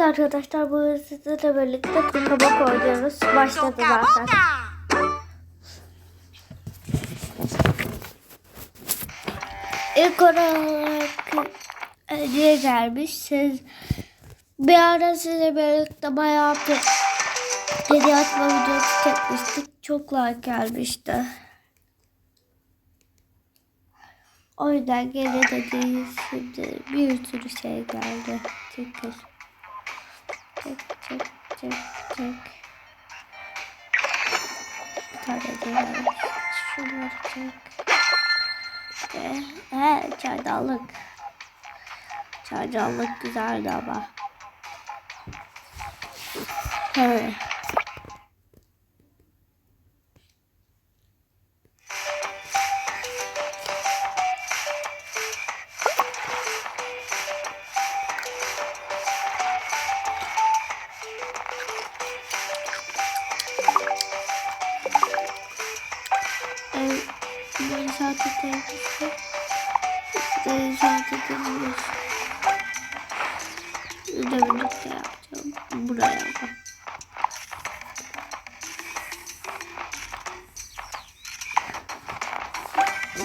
Arkadaşlar bu sizlerle birlikte toka oynuyoruz. Başladı zaten. İlk olarak hediye gelmiş. Siz bir ara sizle birlikte bayağı bir hediye atma videosu çekmiştik. Çok like gelmişti. O yüzden gene de şimdi bir sürü şey geldi. Çekil. Çek çek çek çek. Bir tane daha. Şunları çek. Ve he çaydanlık. Çaydanlık güzeldi ama. Evet.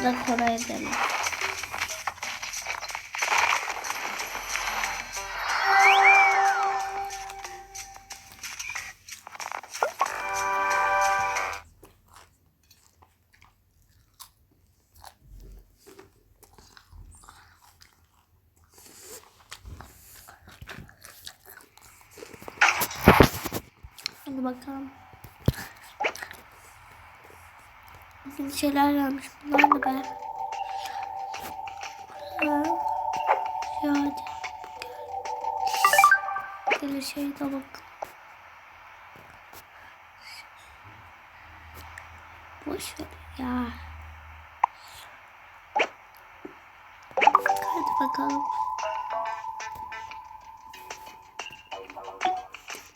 Da Koray edelim. Hadi bakalım. Bir şeyler gelmiş. Bunlar da be. Ha. Ya hadi. Böyle şey de bak. Boş ver ya. Hadi bakalım.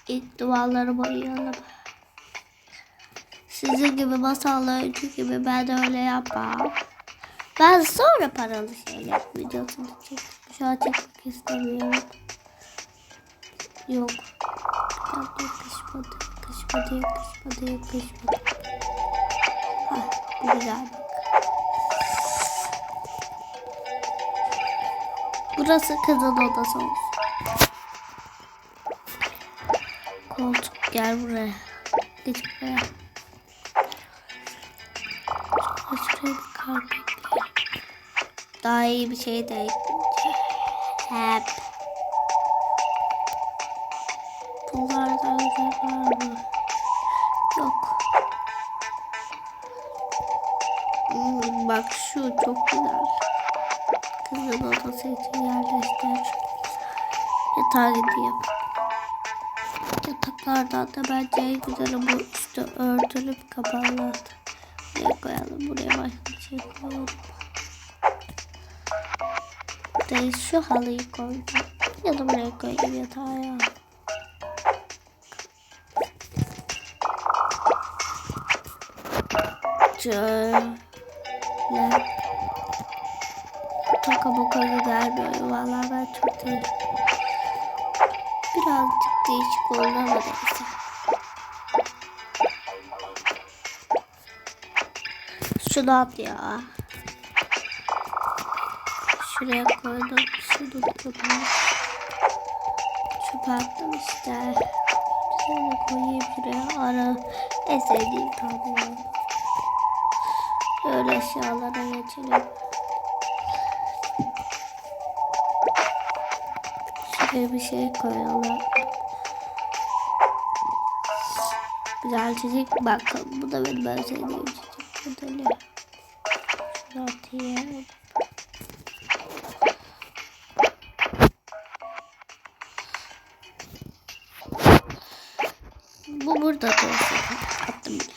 İlk duvarları boyayalım. Sizin gibi masallarcı gibi ben de öyle yapmam. Ben sonra paralı şeyler videosunu çektim. Şu an çekmek istemiyorum. Yok. Yakışmadı. Yakışmadı, yakışmadı, yakışmadı. Hah, bu güzel. Burası kızın odası olsun. Koltuk gel buraya. Geç buraya. Daha iyi bir şey de. Hep. Bunlardan güzel var mı? Yok. Hmm, bak şu çok güzel. Kızın odası için yerleştir. Yatağa gideyim. Yataklardan da bence en güzeli bu üstü örtülüp kapalı. Buraya koyalım. Buraya başka koyalım. Değil şu halıyı koyacağım. Ya da buraya koyayım yatağa ya. Şöyle. Toka boka güzel böyle. Vallahi ben çok değil. Birazcık değişik oldu ama neyse. Şunu ya. Şuraya koydum. Şunu koydum. Çöpe attım işte. Şöyle koyayım şuraya. Ara en sevdiğim tablo. Öyle eşyalara geçelim. Şuraya bir şey koyalım. Güzel çiçek. Bakın bu da benim en sevdiğim Şunu atayım. Bu burada dursun. Attım bile.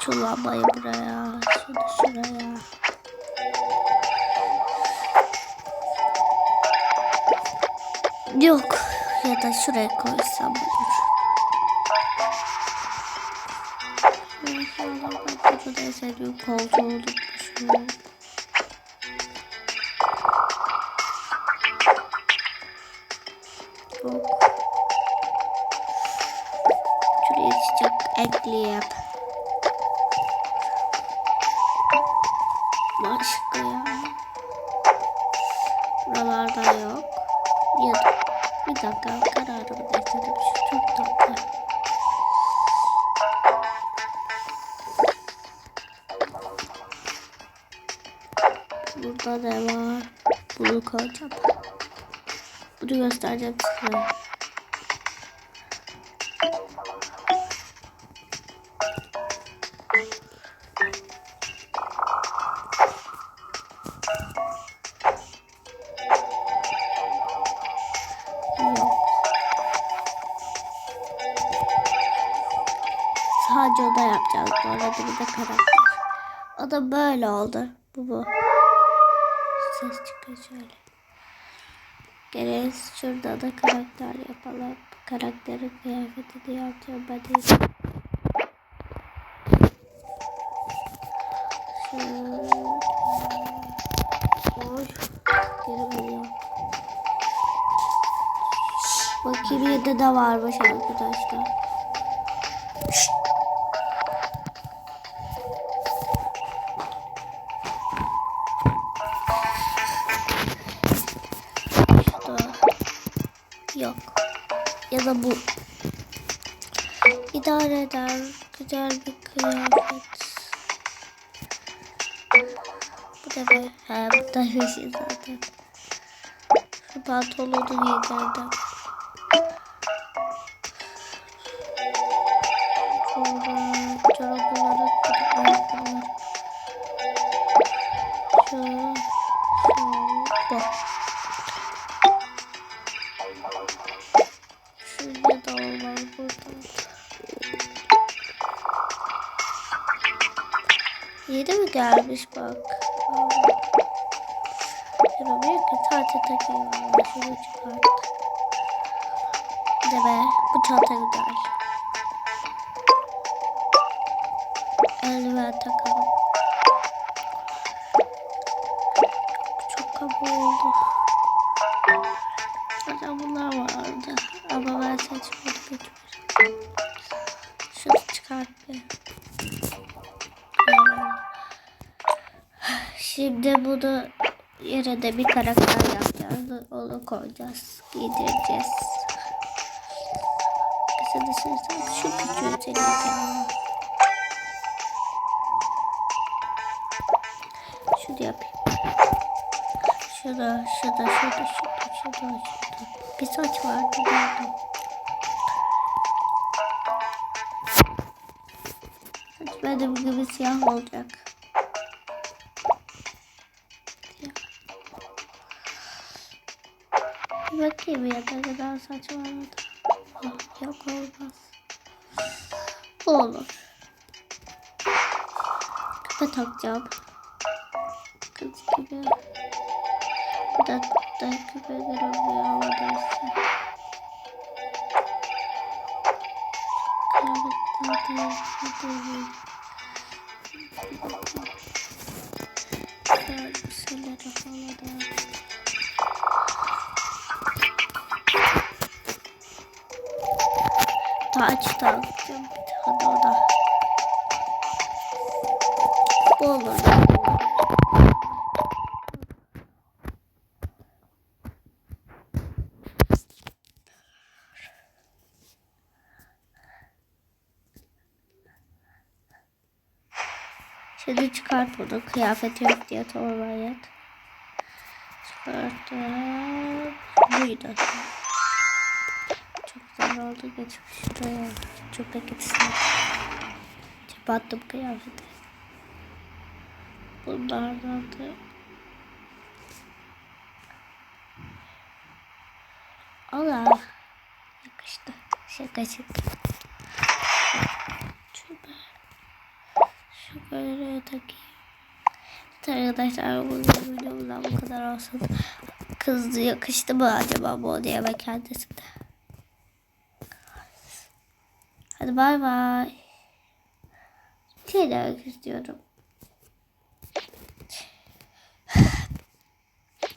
Şu lambayı buraya. Şunu şuraya. Yok. Ya da şuraya koysam olur. Burada da sevdiğim koltuğu unutmuşum. çok. Şuraya çiçek ekleyip. Başka ya. Buralarda yok. Ya da bir dakika kararımı değiştirdim. Şu çok. Burada ne var? Bunu koyacağım. Bunu göstereceğim size. Sadece o da yapacağız bu arada bir de karakter. O da böyle oldu. Bu bu. Ses çıkıyor şöyle. Geliriz şurada da karakter yapalım. Karakterin kıyafeti de yapacağım. Şöyle. Oy. Geri veriyor. Bakayım yedi de varmış arkadaşlar. Yok. Ya da bu. İdare eder. Güzel bir kıyafet. Bu da be. He bu da bir şey zaten. Şu pantolonu giydirdim. Yeni mi gelmiş bak. Yaramıyor ki sadece takayım şunu çıkart. Bir de be bu çanta güzel. Eldiven takalım. Çok kaba oldu. Zaten bunlar vardı. Ama ben seçmedim. Şunu çıkart bir. Şimdi bunu yere de bir karakter yapacağız. Onu koyacağız. Giydireceğiz. Kısa dışarıdan şu küçüğü senin Şunu yapayım. Şurada, şurada, şurada, şurada, şurada, şurada. Bir saç vardı burada. Saç benim gibi siyah olacak. Bakayım ya da kadar saç var mı? Ah, yok olmaz. Bu olur. Küpe takacağım. Kız gibi. Bu da, da küpe görünmüyor ama neyse. Kıyafetler de yapayım. Şöyle bir şeyler yapalım. Taç takacağım bir tane o da. Bu olur. Şimdi çıkart bunu. Kıyafet yok diye torbayı. Çıkarttım. Buydu. Güzel oldu. Geçip şuraya. Çöpe gitsin. Çöpe attım kıyafeti. Bunlardan da Allah yakıştı. Şaka şaka. Çöpe. Şu böyle takayım. Arkadaşlar bu videomdan bu kadar olsun. Kız yakıştı mı acaba bu diye ve kendisi de. Hadi bay bay. Şey demek istiyorum.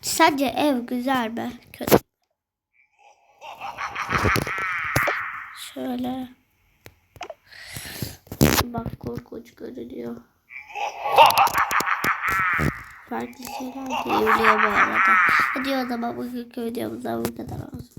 Sence ev güzel mi? Kötü. Şöyle. Bak korkunç görünüyor. Farklı şeyler de yürüyor bu arada. Hadi o zaman bugünkü videomuzdan bu kadar olsun.